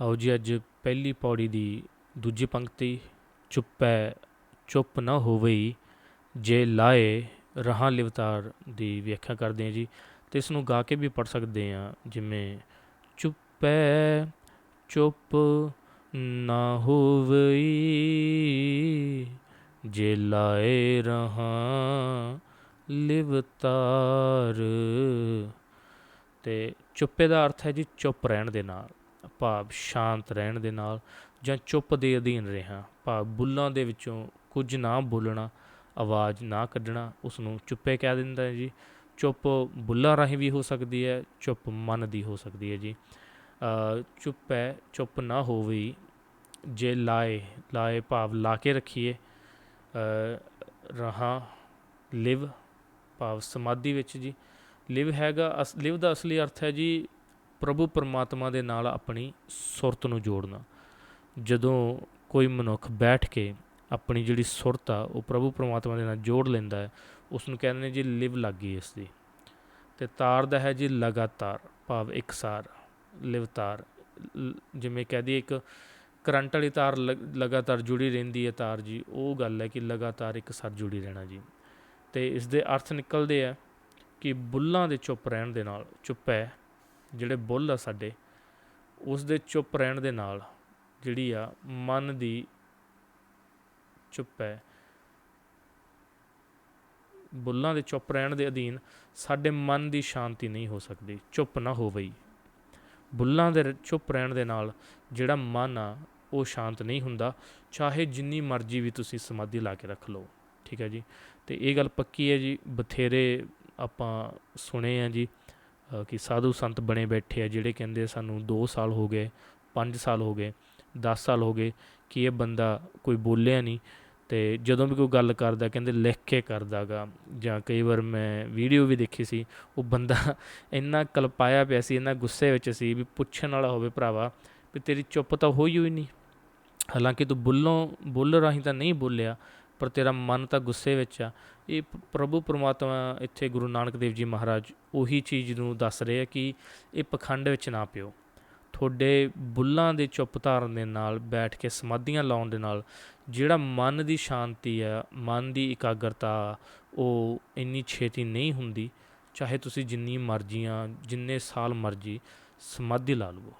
ਆਓ ਜੀ, ਅੱਜ ਪਹਿਲੀ ਪੌੜੀ ਦੀ ਦੂਜੀ ਪੰਕਤੀ, ਚੁੱਪੈ ਚੁੱਪ ਨਾ ਹੋਵਈ ਜੇ ਲਾਏ ਰਹਾ ਲਿਵਤਾਰ ਦੀ ਵਿਆਖਿਆ ਕਰਦੇ ਹਾਂ ਜੀ। ਤੇ ਇਸ ਨੂੰ ਗਾ ਕੇ ਵੀ ਪੜ ਸਕਦੇ ਹਾਂ, ਜਿਵੇਂ ਚੁੱਪੈ ਚੁੱਪ ਨਾ ਹੋਵਈ ਜੇ ਲਾਏ ਰਹਾ ਲਿਵਤਾਰ। ਤੇ ਚੁੱਪੇ ਦਾ ਅਰਥ ਹੈ ਜੀ, ਚੁੱਪ ਰਹਿਣ ਦੇ ਨਾਲ। ਭਾਵ ਸ਼ਾਂਤ ਰਹਿਣ ਦੇ ਨਾਲ ਜਾਂ ਚੁੱਪ ਦੇ ਅਧੀਨ ਰਿਹਾ, ਭਾਵ ਬੁੱਲਾਂ ਦੇ ਵਿੱਚੋਂ ਕੁਝ ਨਾ ਬੋਲਣਾ, ਆਵਾਜ਼ ਨਾ ਕੱਢਣਾ ਉਸ ਨੂੰ ਚੁੱਪੇ ਕਹਿ ਦਿੰਦਾ ਹੈ ਜੀ। ਚੁੱਪ ਬੁੱਲਾਂ ਰਾਹੀਂ ਵੀ ਹੋ ਸਕਦੀ ਹੈ, ਚੁੱਪ ਮਨ ਦੀ ਹੋ ਸਕਦੀ ਹੈ ਜੀ। ਚੁੱਪ ਹੈ, ਚੁੱਪ ਨਾ ਹੋਵੇ ਜੇ ਲਾਏ ਲਾਏ ਭਾਵ ਲਾ ਕੇ ਰੱਖੀਏ ਰਹਾ, ਲਿਵ, ਭਾਵ ਸਮਾਧੀ ਵਿੱਚ ਜੀ। ਲਿਵ ਹੈਗਾ ਅਸ, ਲਿਵ ਦਾ ਅਸਲੀ ਅਰਥ ਹੈ ਜੀ ਪ੍ਰਭੂ ਪਰਮਾਤਮਾ ਦੇ ਨਾਲ ਆਪਣੀ ਸੁਰਤ ਨੂੰ ਜੋੜਨਾ। ਜਦੋਂ ਕੋਈ ਮਨੁੱਖ ਬੈਠ ਕੇ ਆਪਣੀ ਜਿਹੜੀ ਸੁਰਤ ਆ, ਉਹ ਪ੍ਰਭੂ ਪਰਮਾਤਮਾ ਦੇ ਨਾਲ ਜੋੜ ਲੈਂਦਾ ਹੈ ਉਸ ਨੂੰ ਕਹਿੰਦੇ ਨੇ ਜੀ ਲਿਵ ਲੱਗੀ ਇਸ ਦੀ ਤੇ ਤਾਰ ਦਾ ਹੈ ਜੀ ਲਗਾਤਾਰ, ਭਾਵ ਇਕਸਾਰ ਲਿਵ ਤਾਰ। ਜਿਵੇਂ ਕਹਦੀ ਇੱਕ ਕਰੰਟ ਵਾਲੀ ਤਾਰ ਲਗਾਤਾਰ ਜੁੜੀ ਰਹਿੰਦੀ ਹੈ ਤਾਰ ਜੀ, ਉਹ ਗੱਲ ਹੈ ਕਿ ਲਗਾਤਾਰ ਇੱਕ ਸਾਰ ਜੁੜੀ ਰਹਿਣਾ ਜੀ। ਤੇ ਇਸ ਦੇ ਅਰਥ ਨਿਕਲਦੇ ਆ ਕਿ ਬੁੱਲਾਂ ਦੇ ਚੁੱਪ ਰਹਿਣ ਦੇ ਨਾਲ, ਚੁੱਪ ਹੈ ਜਿਹੜੇ ਬੁੱਲ ਆ ਸਾਡੇ ਉਸ ਦੇ ਚੁੱਪ ਰਹਿਣ ਦੇ ਨਾਲ ਜਿਹੜੀ ਆ ਮਨ ਦੀ ਚੁੱਪ ਹੈ। ਬੁੱਲਾਂ ਦੇ ਚੁੱਪ ਰਹਿਣ ਦੇ ਅਧੀਨ ਸਾਡੇ ਮਨ ਦੀ ਸ਼ਾਂਤੀ ਨਹੀਂ ਹੋ ਸਕਦੀ, ਚੁੱਪ ਨਾ ਹੋਵਈ। ਬੁੱਲਾਂ ਦੇ ਚੁੱਪ ਰਹਿਣ ਦੇ ਨਾਲ ਜਿਹੜਾ ਮਨ ਆ, ਉਹ ਸ਼ਾਂਤ ਨਹੀਂ ਹੁੰਦਾ, ਚਾਹੇ ਜਿੰਨੀ ਮਰਜ਼ੀ ਵੀ ਤੁਸੀਂ ਸਮਾਧੀ ਲਾ ਕੇ ਰੱਖ ਲਓ। ਠੀਕ ਹੈ ਜੀ? ਤੇ ਇਹ ਗੱਲ ਪੱਕੀ ਹੈ ਜੀ? ਬਥੇਰੇ ਆਪਾਂ ਸੁਣੇ ਆ ਜੀ। ਕਿ ਸਾਧੂ ਸੰਤ ਬਣੇ ਬੈਠੇ ਆ ਜਿਹੜੇ ਕਹਿੰਦੇ ਸਾਨੂੰ 2 ਸਾਲ ਹੋ ਗਏ 5 ਸਾਲ ਹੋ ਗਏ 10 ਸਾਲ ਹੋ ਗਏ ਕਿ ਇਹ ਬੰਦਾ ਕੋਈ ਬੋਲਿਆ ਨਹੀਂ। ਤੇ ਜਦੋਂ ਵੀ ਕੋਈ ਗੱਲ ਕਰਦਾ, ਕਹਿੰਦੇ ਲਿਖ ਕੇ ਕਰਦਾਗਾ। ਜਾਂ ਕਈ ਵਾਰ ਮੈਂ ਵੀਡੀਓ ਵੀ ਦੇਖੀ ਸੀ, ਉਹ ਬੰਦਾ ਇੰਨਾ ਕਲਪਾਇਆ ਪਿਆ ਸੀ, ਇੰਨਾ ਗੁੱਸੇ ਵਿੱਚ ਸੀ ਵੀ ਪੁੱਛਣ ਵਾਲਾ ਹੋਵੇ ਭਰਾਵਾ ਵੀ ਤੇਰੀ ਚੁੱਪ ਤਾਂ ਹੋਈ ਹੋਈ ਨਹੀਂ। ਹਾਲਾਂਕਿ ਤੂੰ ਬੁੱਲੋਂ, ਬੁੱਲ ਰਾਹੀਂ ਤਾਂ ਨਹੀਂ ਬੋਲਿਆ ਪਰ ਤੇਰਾ ਮਨ ਤਾਂ ਗੁੱਸੇ ਵਿੱਚ ਆ। ਇਹ ਪ੍ਰਭੂ ਪਰਮਾਤਮਾ ਇੱਥੇ ਗੁਰੂ ਨਾਨਕ ਦੇਵ ਜੀ ਮਹਾਰਾਜ ਉਹੀ ਚੀਜ਼ ਨੂੰ ਦੱਸ ਰਹੇ ਆ ਕਿ ਇਹ ਪਖੰਡ ਵਿੱਚ ਨਾ ਪਿਓ। ਤੁਹਾਡੇ ਬੁੱਲਾਂ ਦੇ ਚੁੱਪ ਧਾਰਨ ਦੇ ਨਾਲ ਬੈਠ ਕੇ ਸਮਾਧੀਆਂ ਲਾਉਣ ਦੇ ਨਾਲ ਜਿਹੜਾ ਮਨ ਦੀ ਸ਼ਾਂਤੀ ਆ, ਮਨ ਦੀ ਇਕਾਗਰਤਾ ਉਹ ਇੰਨੀ ਛੇਤੀ ਨਹੀਂ ਹੁੰਦੀ। ਚਾਹੇ ਤੁਸੀਂ ਜਿੰਨੀ ਮਰਜ਼ੀਆਂ ਜਿੰਨੇ ਸਾਲ ਮਰਜ਼ੀ ਸਮਾਧੀ ਲਾ ਲਵੋ।